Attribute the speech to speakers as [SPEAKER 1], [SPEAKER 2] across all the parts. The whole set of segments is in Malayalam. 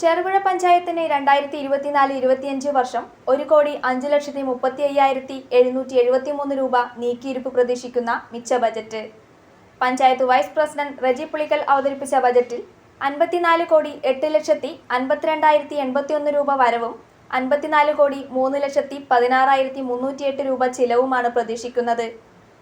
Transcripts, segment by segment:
[SPEAKER 1] ചെറുപുഴ പഞ്ചായത്തിന് രണ്ടായിരത്തി ഇരുപത്തിനാല് ഇരുപത്തിയഞ്ച് വർഷം ഒരു കോടി അഞ്ച് ലക്ഷത്തി മുപ്പത്തി അയ്യായിരത്തി എഴുന്നൂറ്റി എഴുപത്തി മൂന്ന് രൂപ നീക്കിയിരുപ്പ് പ്രതീക്ഷിക്കുന്ന മിച്ച budget. Panchayat vice president Reji Pulikkal അവതരിപ്പിച്ച ബജറ്റിൽ അൻപത്തിനാല് കോടി എട്ട് ലക്ഷത്തി അൻപത്തിരണ്ടായിരത്തി എൺപത്തിയൊന്ന് രൂപ വരവും അൻപത്തിനാല് കോടി മൂന്ന് ലക്ഷത്തി പതിനാറായിരത്തി മുന്നൂറ്റിയെട്ട് രൂപ ചിലവുമാണ് പ്രതീക്ഷിക്കുന്നത്.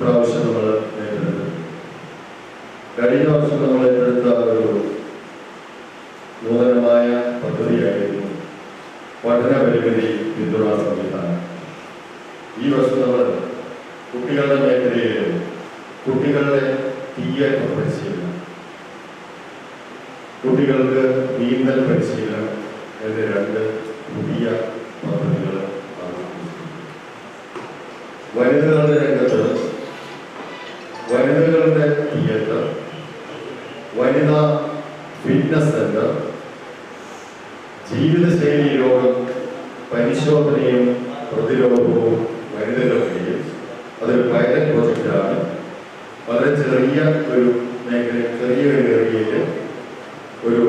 [SPEAKER 2] ഇപ്രാവശ്യം നമ്മൾ ഏറ്റെടുത്തു. കഴിഞ്ഞ വർഷം നമ്മൾ ഏറ്റെടുത്ത ഒരു നൂതനമായ പദ്ധതിയായിരുന്നു പഠന പരിമിതി പിന്തുണ സംവിധാനം. ഈ വർഷം നമ്മൾ കുട്ടികളുടെ മേഖലയിലും കുട്ടികളുടെ തിയേറ്റർ പരിശീലനം. കുട്ടികൾക്ക് നീന്തൽ പരിശീലനം എന്ന രണ്ട് പുതിയ പദ്ധതികൾ വനിതകളുടെ രംഗത്ത് വനിതകളുടെ തിയേറ്റർ വനിതാ ഫിറ്റ്നസ് സെന്റർ ജീവിതശൈലി രോഗം പരിശോധനയും പ്രതിരോധവും വനിതകൾക്കിടയിൽ അതൊരു പൈലറ്റ് പ്രോജക്റ്റാണ് വളരെ ചെറിയ ഒരു മേഖല ചെറിയ ഒരു ഏരിയയിൽ ഒരു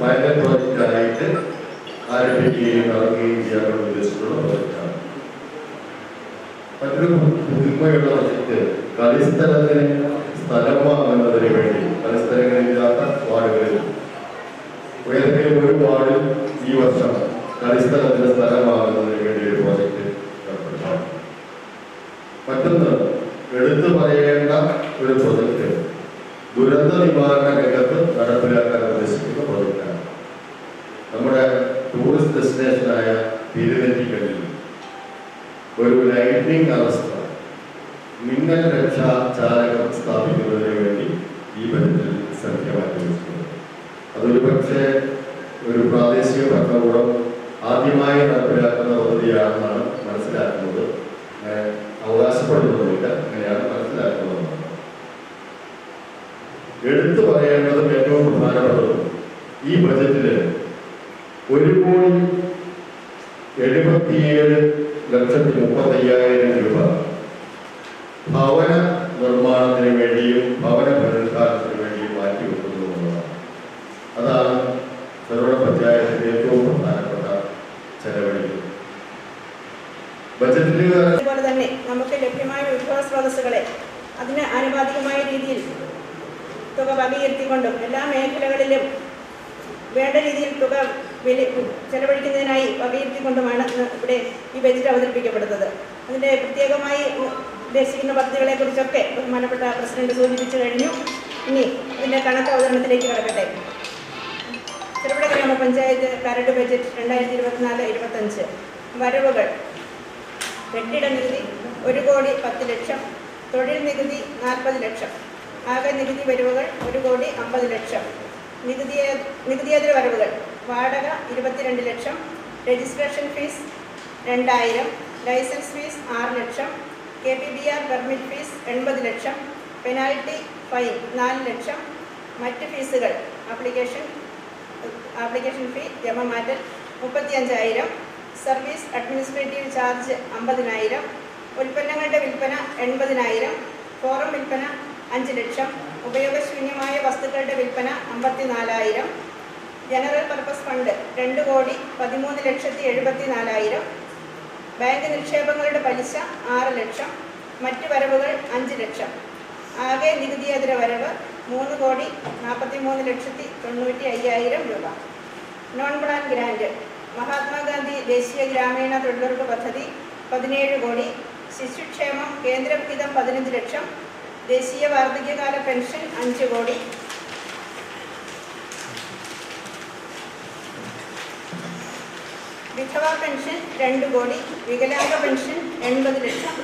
[SPEAKER 2] പൈലറ്റ് പ്രോജക്റ്റായിട്ട് ആരംഭിക്കുകയും നടക്കുകയും ചെയ്യാനുള്ള ഉദ്ദേശിച്ചുള്ള പ്രോജക്റ്റാണ് മറ്റൊരു പുതുമയുള്ള പ്രോജക്റ്റ് കളിസ്ഥലത്തിന് സ്ഥലം വാങ്ങുന്നതിന് വേണ്ടി കളിസ്ഥലങ്ങളില്ലാത്ത വാർഡുകളിൽ. ഏതെങ്കിലും ഒരു വാർഡിൽ ഈ വർഷം കളിസ്ഥലത്തിന് സ്ഥലം വാങ്ങുന്നതിന് വേണ്ടി ഒരു പ്രോജക്റ്റ് ഏർപ്പെടുത്താം മറ്റൊന്ന് എടുത്തു പറയേണ്ട ഒരു പ്രൊജക്ട് ദുരന്ത നിവാരണ രംഗത്ത് നടപ്പിലാക്കാൻ ഉദ്ദേശിക്കുന്ന പ്രൊജക്റ്റാണ് നമ്മുടെ ടൂറിസ്റ്റ് ഡെസ്റ്റിനേഷനായ തിരുനെറ്റിക്കല്ലിൽ ഒരു ലൈറ്റിംഗ് അറസ്റ്റ് മിന്നൽ രക്ഷാ ചാലകം വേണ്ടി ഈ ബജറ്റിൽ സംഖ്യ മാറ്റി വെച്ചിട്ടുണ്ട്. അതൊരു പക്ഷേ ഒരു പ്രാദേശിക ഭരണകൂടം ആദ്യമായി നടപ്പിലാക്കുന്ന പദ്ധതിയാണെന്നാണ് മനസ്സിലാക്കുന്നത്. അവകാശപ്പെടുന്നതുമില്ല അങ്ങനെയാണ് മനസ്സിലാക്കുന്നത്. എടുത്തു പറയേണ്ടതും ഏറ്റവും പ്രധാനപ്പെട്ടതും ഈ ബജറ്റിൽ ഒരു കോടി എഴുപത്തിയേഴ് ലക്ഷത്തി മുപ്പത്തയ്യായിരം രൂപ ഭവന നിർമ്മാണത്തിന് വേണ്ടിയും ഭവന പുനരുദ്ധാരണത്തിന് വേണ്ടിയും മാറ്റി വെക്കുന്നു എന്നുള്ളതാണ് അതാണ് ചെറുപുഴ പഞ്ചായത്തിന്റെ ഏറ്റവും പ്രധാനപ്പെട്ട ചെലവഴികൾ ബജറ്റിൽ
[SPEAKER 3] അതുപോലെ തന്നെ നമുക്ക് ലഭ്യമായ വിഭവ സ്രോതസ്സുകളെ അതിന് ആനുപാതികമായ രീതിയിൽ തുക വകയിരുത്തിക്കൊണ്ടും എല്ലാ മേഖലകളിലും വേണ്ട രീതിയിൽ തുക ചെലവഴിക്കുന്നതിനായി വകയിരുത്തിക്കൊണ്ടുമാണ് ഇവിടെ ഈ ബജറ്റ് അവതരിപ്പിക്കപ്പെടുന്നത്. അതിന്റെ പ്രത്യേകമായി ഉദ്ദേശിക്കുന്ന പദ്ധതികളെ കുറിച്ചൊക്കെ ബഹുമാനപ്പെട്ട പ്രസിഡന്റ് സൂചിപ്പിച്ചു കഴിഞ്ഞു. ഇനി ഇതിന്റെ കണക്ക് അവതരണത്തിലേക്ക് കടക്കട്ടെ. ചെറുപുഴ ഗ്രാമപഞ്ചായത്ത് കരട് ബജറ്റ് രണ്ടായിരത്തി ഇരുപത്തിനാല് ഇരുപത്തഞ്ച് വരവുകൾ. കെട്ടിട നികുതി ഒരു കോടി പത്ത് ലക്ഷം. തൊഴിൽ നികുതി നാൽപ്പത് ലക്ഷം. ആകെ നികുതി വരവുകൾ ഒരു കോടി അമ്പത് ലക്ഷം. നികുതിയ നികുതിയേതര വരവുകൾ. വാടക ഇരുപത്തിരണ്ട് ലക്ഷം. രജിസ്ട്രേഷൻ ഫീസ് രണ്ടായിരം. ലൈസൻസ് ഫീസ് ആറ് ലക്ഷം. K P B R permit fees എൺപത് ലക്ഷം പെനാൽറ്റി ഫൈൻ നാല് ലക്ഷം മറ്റ് ഫീസുകൾ ആപ്ലിക്കേഷൻ ആപ്ലിക്കേഷൻ ഫീ ജമ മാറ്റൽ മുപ്പത്തിയഞ്ചായിരം സർവീസ് അഡ്മിനിസ്ട്രേറ്റീവ് ചാർജ് അമ്പതിനായിരം ഉൽപ്പന്നങ്ങളുടെ വിൽപ്പന എൺപതിനായിരം ഫോറം വിൽപ്പന അഞ്ച് ലക്ഷം ഉപയോഗശൂന്യമായ വസ്തുക്കളുടെ വിൽപ്പന അമ്പത്തിനാലായിരം ജനറൽ പർപ്പസ് ഫണ്ട് രണ്ട് കോടി പതിമൂന്ന് ലക്ഷത്തി എഴുപത്തി നാലായിരം ബാങ്ക് നിക്ഷേപങ്ങളുടെ പലിശ ആറ് ലക്ഷം മറ്റ് വരവുകൾ അഞ്ച് ലക്ഷം. ആകെ നികുതിയേതര വരവ് മൂന്ന് കോടി നാൽപ്പത്തി മൂന്ന് ലക്ഷത്തി തൊണ്ണൂറ്റി അയ്യായിരം രൂപ. നോൺ പ്ലാൻ ഗ്രാൻഡ് മഹാത്മാഗാന്ധി ദേശീയ ഗ്രാമീണ തൊഴിലുറപ്പ് പദ്ധതി പതിനേഴ് കോടി. ശിശുക്ഷേമം കേന്ദ്രവിഹിതം പതിനഞ്ച് ലക്ഷം. ദേശീയ വാർദ്ധക്യകാല പെൻഷൻ അഞ്ച് കോടി. വിധവ പെൻഷൻ രണ്ട് കോടി വികലാംഗ പെൻഷൻ എൺപത് ലക്ഷം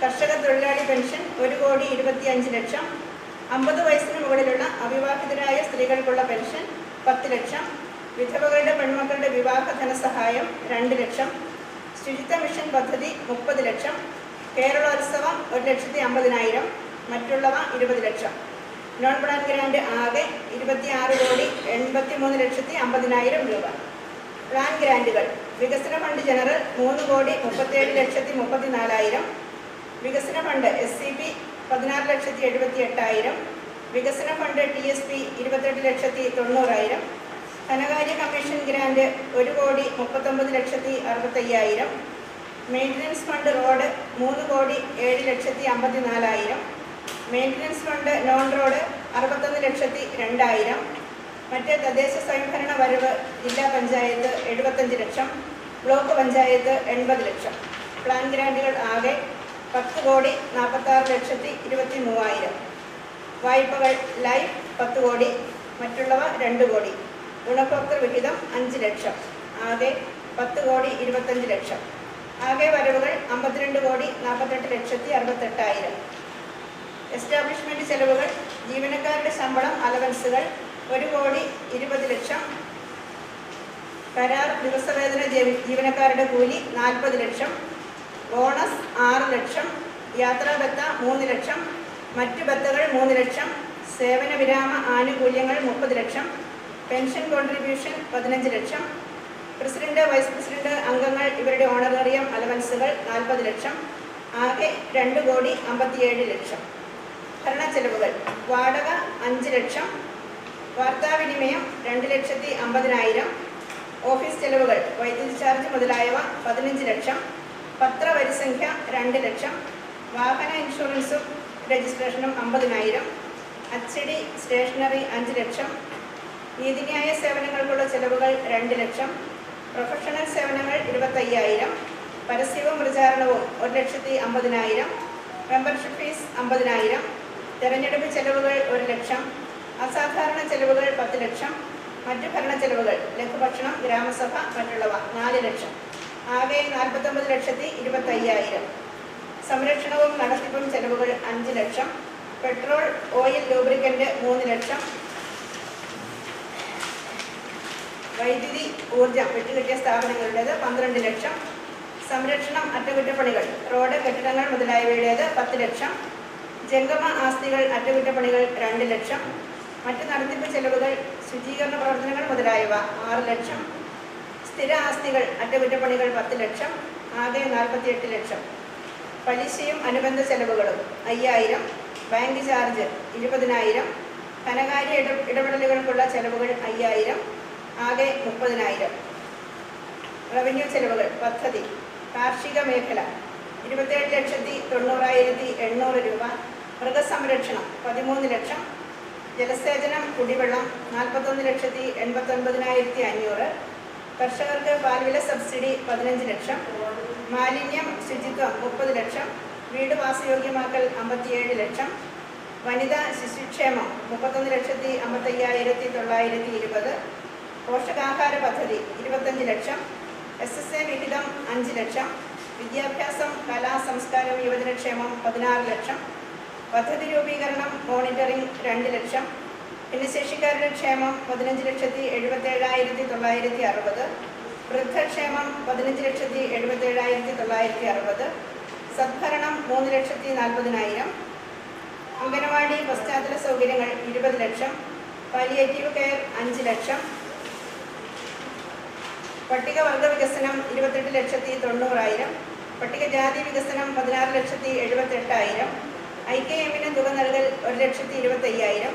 [SPEAKER 3] കർഷക തൊഴിലാളി പെൻഷൻ ഒരു കോടി ഇരുപത്തി അഞ്ച് ലക്ഷം അമ്പത് വയസ്സിന് മുകളിലുള്ള അവിവാഹിതരായ സ്ത്രീകൾക്കുള്ള പെൻഷൻ പത്ത് ലക്ഷം വിധവകളുടെ പെൺമക്കളുടെ വിവാഹ ധനസഹായം രണ്ട് ലക്ഷം ശുചിത്വ മിഷൻ പദ്ധതി മുപ്പത് ലക്ഷം കേരളോത്സവം ഒരു ലക്ഷത്തി അമ്പതിനായിരം മറ്റുള്ളവ ഇരുപത് ലക്ഷം. നോൺ ബ്ലാക്ക് ഗ്രാൻഡ് ആകെ ഇരുപത്തിയാറ് കോടി എൺപത്തി മൂന്ന് ലക്ഷത്തി അമ്പതിനായിരം രൂപ. പ്ലാൻ ഗ്രാൻഡുകൾ വികസന ഫണ്ട് ജനറൽ മൂന്ന് കോടി മുപ്പത്തേഴ് ലക്ഷത്തി മുപ്പത്തി നാലായിരം വികസന ഫണ്ട് എസ് സി പി പതിനാറ് ലക്ഷത്തി എഴുപത്തി എട്ടായിരം വികസന ഫണ്ട് ടി എസ് പി ഇരുപത്തെട്ട് ലക്ഷത്തി തൊണ്ണൂറായിരം. ധനകാര്യ കമ്മീഷൻ ഗ്രാൻഡ് ഒരു കോടി മുപ്പത്തൊമ്പത് ലക്ഷത്തി അറുപത്തയ്യായിരം. മെയിന്റനൻസ് ഫണ്ട് റോഡ് മൂന്ന് കോടി ഏഴ് ലക്ഷത്തി അമ്പത്തി നാലായിരം മെയിന്റനൻസ് ഫണ്ട് നോൺ റോഡ് അറുപത്തൊന്ന് ലക്ഷത്തി രണ്ടായിരം. മറ്റ് തദ്ദേശ സ്വയംഭരണ വരവ് ജില്ലാ പഞ്ചായത്ത് എഴുപത്തഞ്ച് ലക്ഷം ബ്ലോക്ക് പഞ്ചായത്ത് എൺപത് ലക്ഷം. പ്ലാൻ ഗ്രാൻഡുകൾ ആകെ പത്ത് കോടി നാൽപ്പത്താറ് ലക്ഷത്തി ഇരുപത്തി മൂവായിരം. വായ്പകൾ ലൈഫ് പത്ത് കോടി മറ്റുള്ളവ രണ്ട് കോടി. ഗുണഭോക്തൃ വിഹിതം അഞ്ച് ലക്ഷം ആകെ പത്ത് കോടി ഇരുപത്തഞ്ച് ലക്ഷം. ആകെ വരവുകൾ അമ്പത്തിരണ്ട് കോടി നാൽപ്പത്തെട്ട് ലക്ഷത്തി അറുപത്തെട്ടായിരം. എസ്റ്റാബ്ലിഷ്മെന്റ് ചെലവുകൾ ജീവനക്കാരുടെ ശമ്പളം അലവൻസുകൾ ഒരു കോടി ഇരുപത് ലക്ഷം. കരാർ ദിവസവേതന ജീവനക്കാരുടെ കൂലി നാൽപ്പത് ലക്ഷം. ബോണസ് ആറ് ലക്ഷം. യാത്രാബത്ത മൂന്ന് ലക്ഷം. മറ്റു ബത്തകൾ മൂന്ന് ലക്ഷം. സേവന വിരാമ ആനുകൂല്യങ്ങൾ മുപ്പത് ലക്ഷം. പെൻഷൻ കോൺട്രിബ്യൂഷൻ പതിനഞ്ച് ലക്ഷം. പ്രസിഡന്റ് വൈസ് പ്രസിഡന്റ് അംഗങ്ങൾ ഇവരുടെ ഓണറേറിയം അലവൻസുകൾ നാൽപ്പത് ലക്ഷം. ആകെ രണ്ട് കോടി അമ്പത്തിയേഴ് ലക്ഷം. ഭരണച്ചെലവുകൾ വാടക അഞ്ച് ലക്ഷം. വാർത്താവിനിമയം രണ്ട് ലക്ഷത്തി അമ്പതിനായിരം. ഓഫീസ് ചെലവുകൾ വൈദ്യുതി ചാർജ് മുതലായവ പതിനഞ്ച് ലക്ഷം. പത്രവരിസംഖ്യ രണ്ട് ലക്ഷം. വാഹന ഇൻഷുറൻസും രജിസ്ട്രേഷനും അമ്പതിനായിരം. അച്ചടി സ്റ്റേഷനറി അഞ്ച് ലക്ഷം. നീതിന്യായ സേവനങ്ങൾക്കുള്ള ചെലവുകൾ രണ്ട് ലക്ഷം. പ്രൊഫഷണൽ സേവനങ്ങൾ ഇരുപത്തയ്യായിരം. പരസ്യവും പ്രചാരണവും ഒരു ലക്ഷത്തി അമ്പതിനായിരം. മെമ്പർഷിപ്പ് ഫീസ് അമ്പതിനായിരം. തെരഞ്ഞെടുപ്പ് ചെലവുകൾ ഒരു ലക്ഷം. അസാധാരണ ചെലവുകൾ പത്ത് ലക്ഷം മറ്റു ഭരണ ചെലവുകൾ ലഘുഭക്ഷണം ഗ്രാമസഭ മറ്റുള്ളവ നാല് ലക്ഷം. ആകെ നാൽപ്പത്തൊമ്പത് ലക്ഷത്തി ഇരുപത്തയ്യായിരം. സംരക്ഷണവും നടത്തിപ്പും ചെലവുകൾ അഞ്ച് ലക്ഷം. പെട്രോൾ ഓയിൽ ലൂബ്രിക്കന്റ് മൂന്ന് ലക്ഷം. വൈദ്യുതി ഊർജം വെട്ടുകെട്ടിയ സ്ഥാപനങ്ങളുടേത് പന്ത്രണ്ട് ലക്ഷം. സംരക്ഷണം അറ്റകുറ്റപ്പണികൾ റോഡ് കെട്ടിടങ്ങൾ മുതലായവയുടേത് പത്ത് ലക്ഷം. ജംഗമ ആസ്തികൾ അറ്റകുറ്റപ്പണികൾ രണ്ട് ലക്ഷം. മറ്റ് നടത്തിപ്പ് ചെലവുകൾ ശുചീകരണ പ്രവർത്തനങ്ങൾ മുതലായവ ആറ് ലക്ഷം. സ്ഥിര ആസ്തികൾ അറ്റകുറ്റപ്പണികൾ പത്ത് ലക്ഷം ആകെ നാൽപ്പത്തിയെട്ട് ലക്ഷം. പലിശയും അനുബന്ധ ചെലവുകളും അയ്യായിരം ബാങ്ക് ചാർജ് ഇരുപതിനായിരം ധനകാര്യ ഇട ഇടപെടലുകൾക്കുള്ള ചെലവുകൾ അയ്യായിരം ആകെ മുപ്പതിനായിരം. റവന്യൂ ചെലവുകൾ പദ്ധതി കാർഷിക മേഖല ഇരുപത്തേഴ് ലക്ഷത്തി തൊണ്ണൂറായിരത്തി എണ്ണൂറ് രൂപ. മൃഗസംരക്ഷണം പതിമൂന്ന് ലക്ഷം. ജലസേചനം കുടിവെള്ളം നാൽപ്പത്തൊന്ന് ലക്ഷത്തി എൺപത്തൊൻപതിനായിരത്തി അഞ്ഞൂറ്. കർഷകർക്ക് പാൽവില സബ്സിഡി പതിനഞ്ച് ലക്ഷം. മാലിന്യം ശുചിത്വം മുപ്പത് ലക്ഷം. വീട് വാസയോഗ്യമാക്കൽ അമ്പത്തിയേഴ് ലക്ഷം. വനിതാ ശിശുക്ഷേമം മുപ്പത്തൊന്ന് ലക്ഷത്തി അമ്പത്തയ്യായിരത്തി തൊള്ളായിരത്തി ഇരുപത്. പോഷകാഹാര പദ്ധതി ഇരുപത്തഞ്ച് ലക്ഷം. എസ് എസ് എ വിഹിതം അഞ്ച് ലക്ഷം. വിദ്യാഭ്യാസം കലാ സംസ്കാരം യുവജനക്ഷേമം പതിനാറ് ലക്ഷം. പദ്ധതി രൂപീകരണം മോണിറ്ററിംഗ് രണ്ട് ലക്ഷം. ഭിന്നശേഷിക്കാരുടെ ക്ഷേമം പതിനഞ്ച് ലക്ഷത്തി എഴുപത്തേഴായിരത്തി തൊള്ളായിരത്തി അറുപത്. വൃദ്ധക്ഷേമം പതിനഞ്ച് ലക്ഷത്തി എഴുപത്തേഴായിരത്തി തൊള്ളായിരത്തി അറുപത്. സദ്ഭരണം മൂന്ന് ലക്ഷത്തി നാൽപ്പതിനായിരം. അംഗനവാടി പശ്ചാത്തല സൗകര്യങ്ങൾ ഇരുപത് ലക്ഷം. പാലിയേറ്റീവ് കെയർ അഞ്ച് ലക്ഷം. പട്ടികവർഗ വികസനം ഇരുപത്തെട്ട് ലക്ഷത്തി തൊണ്ണൂറായിരം. പട്ടികജാതി വികസനം പതിനാറ് ലക്ഷത്തി എഴുപത്തെട്ടായിരം. ഐ കെ എമ്മിന് തുക നൽകൽ ഒരു ലക്ഷത്തി ഇരുപത്തയ്യായിരം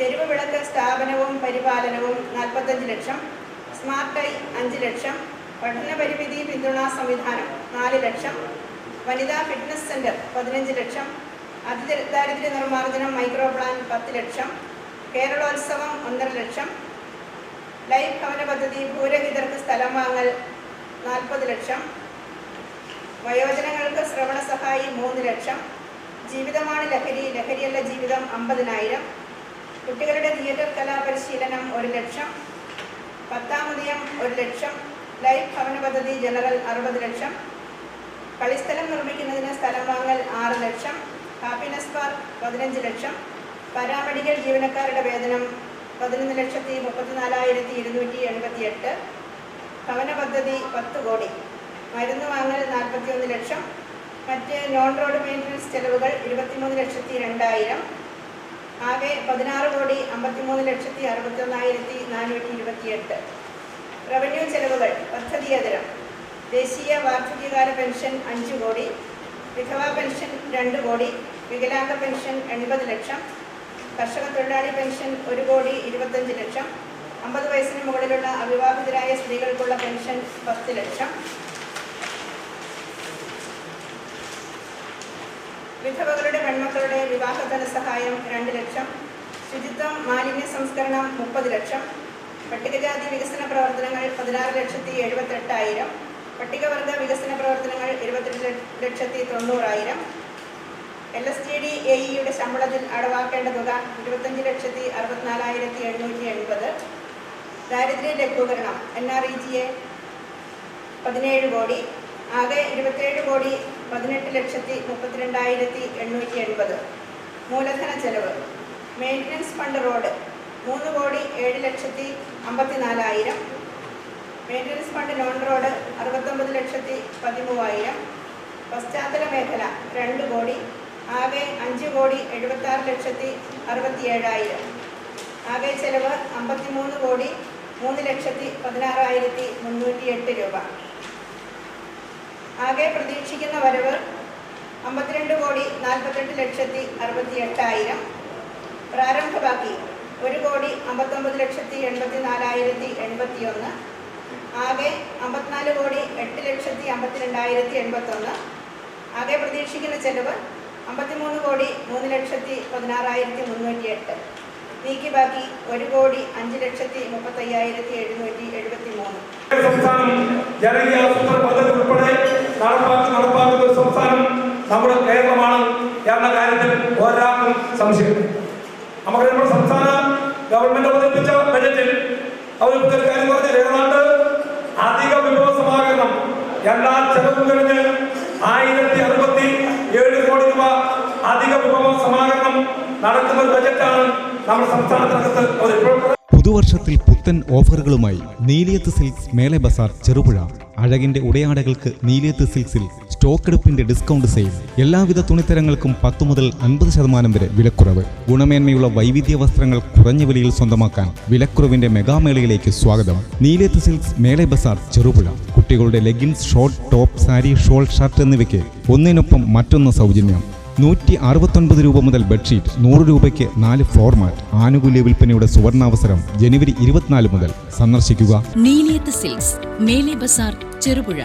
[SPEAKER 3] തെരുവ് വിളക്ക് സ്ഥാപനവും പരിപാലനവും നാൽപ്പത്തഞ്ച് ലക്ഷം. സ്മാർട്ട് ഐ അഞ്ച് ലക്ഷം. പഠന പരിമിതി പിന്തുണാ സംവിധാനം നാല് ലക്ഷം. വനിതാ ഫിറ്റ്നസ് സെന്റർ പതിനഞ്ച് ലക്ഷം. അതിദാരിദ്ര്യ നിർമ്മാർജനം മൈക്രോ പ്ലാൻ പത്ത് ലക്ഷം. കേരളോത്സവം ഒന്നര ലക്ഷം. ലൈഫ് ഭവന പദ്ധതി ഭൂരഹിതർക്ക് സ്ഥലം വാങ്ങൽ നാൽപ്പത് ലക്ഷം. വയോജനങ്ങൾക്ക് ശ്രവണ സഹായി മൂന്ന് ലക്ഷം. ജീവിതമാണ് ലഹരി. ലഹരിയല്ല ജീവിതം അമ്പതിനായിരം. കുട്ടികളുടെ തിയേറ്റർ കലാപരിശീലനം ഒരു ലക്ഷം. പത്താമതിയം ഒരു ലക്ഷം. ലൈഫ് ഭവന പദ്ധതി ജനറൽ അറുപത് ലക്ഷം. കളിസ്ഥലം നിർമ്മിക്കുന്നതിന് സ്ഥലം വാങ്ങൽ ആറ് ലക്ഷം. ഹാപ്പിനെസ് പാർക്ക് പതിനഞ്ച് ലക്ഷം. പാരാമെഡിക്കൽ ജീവനക്കാരുടെ വേതനം പതിനൊന്ന് ലക്ഷത്തി മുപ്പത്തിനാലായിരത്തി ഇരുന്നൂറ്റി എൺപത്തി എട്ട് ഭവന പദ്ധതി പത്ത് കോടി. മരുന്ന് വാങ്ങൽ നാൽപ്പത്തി ഒന്ന് ലക്ഷം. മറ്റ് നോൺ റോഡ് മെയിന്റനൻസ് ചെലവുകൾ ഇരുപത്തിമൂന്ന് ലക്ഷത്തി രണ്ടായിരം. ആകെ പതിനാറ് കോടി അമ്പത്തിമൂന്ന് ലക്ഷത്തി അറുപത്തൊന്നായിരത്തി നാനൂറ്റി ഇരുപത്തിയെട്ട്. റവന്യൂ ചെലവുകൾ പദ്ധതിയതരം ദേശീയ വാർദ്ധക്യകാല പെൻഷൻ അഞ്ച് കോടി. വിധവാ പെൻഷൻ രണ്ട് കോടി. വികലാംഗ പെൻഷൻ എൺപത് ലക്ഷം. കർഷക തൊഴിലാളി പെൻഷൻ ഒരു കോടി ഇരുപത്തഞ്ച് ലക്ഷം. അമ്പത് വയസ്സിന് മുകളിലുള്ള അവിവാഹിതരായ സ്ത്രീകൾക്കുള്ള പെൻഷൻ പത്ത് ലക്ഷം. വിധവകളുടെ പെൺമക്കളുടെ വിവാഹധന സഹായം രണ്ട് ലക്ഷം. ശുചിത്വം മാലിന്യ സംസ്കരണം മുപ്പത് ലക്ഷം. പട്ടികജാതി വികസന പ്രവർത്തനങ്ങൾ പതിനാറ് ലക്ഷത്തി എഴുപത്തെട്ടായിരം. പട്ടികവർഗ വികസന പ്രവർത്തനങ്ങൾ ഇരുപത്തെട്ട് ലക്ഷ- ലക്ഷത്തി തൊണ്ണൂറായിരം. L S T D A ഇയുടെ ശമ്പളത്തിൽ അടവാക്കേണ്ട തുക ഇരുപത്തഞ്ച് ലക്ഷത്തി അറുപത്തിനാലായിരത്തി എണ്ണൂറ്റി എൺപത്. ദാരിദ്ര്യ ലഘൂകരണം N R E G A പതിനേഴ് കോടി. ആകെ ഇരുപത്തേഴ് കോടി പതിനെട്ട് ലക്ഷത്തി മുപ്പത്തിരണ്ടായിരത്തി എണ്ണൂറ്റി എൺപത്. മൂലധന ചെലവ്. മെയിന്റനൻസ് ഫണ്ട് റോഡ് മൂന്ന് കോടി ഏഴ് ലക്ഷത്തി അമ്പത്തിനാലായിരം. മെയിന്റനൻസ് ഫണ്ട് നോൺ റോഡ് അറുപത്തൊമ്പത് ലക്ഷത്തി പതിമൂവായിരം. പശ്ചാത്തല മേഖല രണ്ട് കോടി. ആകെ അഞ്ച് കോടി എഴുപത്താറ് ലക്ഷത്തി അറുപത്തിയേഴായിരം. ആകെ ചെലവ് അമ്പത്തിമൂന്ന് കോടി മൂന്ന് ലക്ഷത്തി പതിനാറായിരത്തി മുന്നൂറ്റി എട്ട് രൂപ. ആകെ പ്രതീക്ഷിക്കുന്ന വരവ് അമ്പത്തിരണ്ട് കോടി നാൽപ്പത്തെട്ട് ലക്ഷത്തി അറുപത്തി എട്ടായിരം. പ്രാരംഭ ബാക്കി ഒരു കോടി അമ്പത്തൊമ്പത് ലക്ഷത്തി എൺപത്തി നാലായിരത്തി എൺപത്തി ഒന്ന് ആകെ അമ്പത്തിനാല് കോടി എട്ട് ലക്ഷത്തി അമ്പത്തിരണ്ടായിരത്തി എൺപത്തൊന്ന്. ആകെ പ്രതീക്ഷിക്കുന്ന ചെലവ് അമ്പത്തിമൂന്ന് കോടി മൂന്ന് ലക്ഷത്തി പതിനാറായിരത്തി മുന്നൂറ്റി എട്ട് നീക്കി ബാക്കി ഒരു കോടി അഞ്ച് ലക്ഷത്തി മുപ്പത്തയ്യായിരത്തി എഴുന്നൂറ്റി എഴുപത്തി മൂന്ന്
[SPEAKER 4] ജനകീയ ആസൂത്രണ പദ്ധതി ഉൾപ്പെടെ നടപ്പാക്കി നടപ്പാക്കുന്ന ഒരു സംസ്ഥാനം നമ്മുടെ കേരളമാണ് എന്ന കാര്യത്തിൽ ഒരാൾക്കും സംശയം നമുക്ക് നമ്മുടെ സംസ്ഥാന ഗവൺമെന്റ് അവതരിപ്പിച്ച ബജറ്റിൽ അവതരിപ്പിച്ച ഒരു കാര്യം പറഞ്ഞാൽ ഏതാണ്ട് അധിക വിഭവ സമാഹരണം എല്ലാ ചെലവും കഴിഞ്ഞ് ആയിരത്തി അറുപത്തി ഏഴ് കോടി രൂപ അധിക വിഭവ സമാഹരണം നടക്കുന്ന ഒരു ബജറ്റാണ് നമ്മുടെ സംസ്ഥാനത്തിനകത്ത് അവതരിപ്പിക്കുന്നത്.
[SPEAKER 5] പുതുവർഷത്തിൽ പുത്തൻ ഓഫറുകളുമായി നീലിയത്ത് സിൽക്സ് മേലെ ബസാർ ചെറുപുഴ. അഴകിന്റെ ഉടയാടകൾക്ക് നീലേത്ത് സിൽക്സിൽ സ്റ്റോക്ക് എടുപ്പിന്റെ ഡിസ്കൗണ്ട് സെയിൽ. എല്ലാവിധ തുണിത്തരങ്ങൾക്കും പത്തു മുതൽ അൻപത് ശതമാനം വരെ വിലക്കുറവ്. ഗുണമേന്മയുള്ള വൈവിധ്യ വസ്ത്രങ്ങൾ കുറഞ്ഞ വിലയിൽ സ്വന്തമാക്കാൻ വിലക്കുറവിന്റെ മെഗാമേളയിലേക്ക് സ്വാഗതം. നീലേത്ത് സിൽക്സ് മേളെ ബസാർ ചെറുപുഴ. കുട്ടികളുടെ leggings short top sari shawl shirt എന്നിവയ്ക്ക് ഒന്നിനൊപ്പം മറ്റൊന്ന് സൗജന്യം. നൂറ്റി അറുപത്തൊൻപത് രൂപ മുതൽ ബെഡ്ഷീറ്റ് നൂറ് രൂപയ്ക്ക് നാല് ഫ്ലോർ മാറ്റ്. ആനുകൂല്യ വിൽപ്പനയുടെ സുവർണാവസരം ജനുവരി ഇരുപത്തിനാല് മുതൽ സന്ദർശിക്കുക.
[SPEAKER 6] നീലിയത്ത് സിൽക്സ് മേലെ ബസാർ ചെറുപുഴ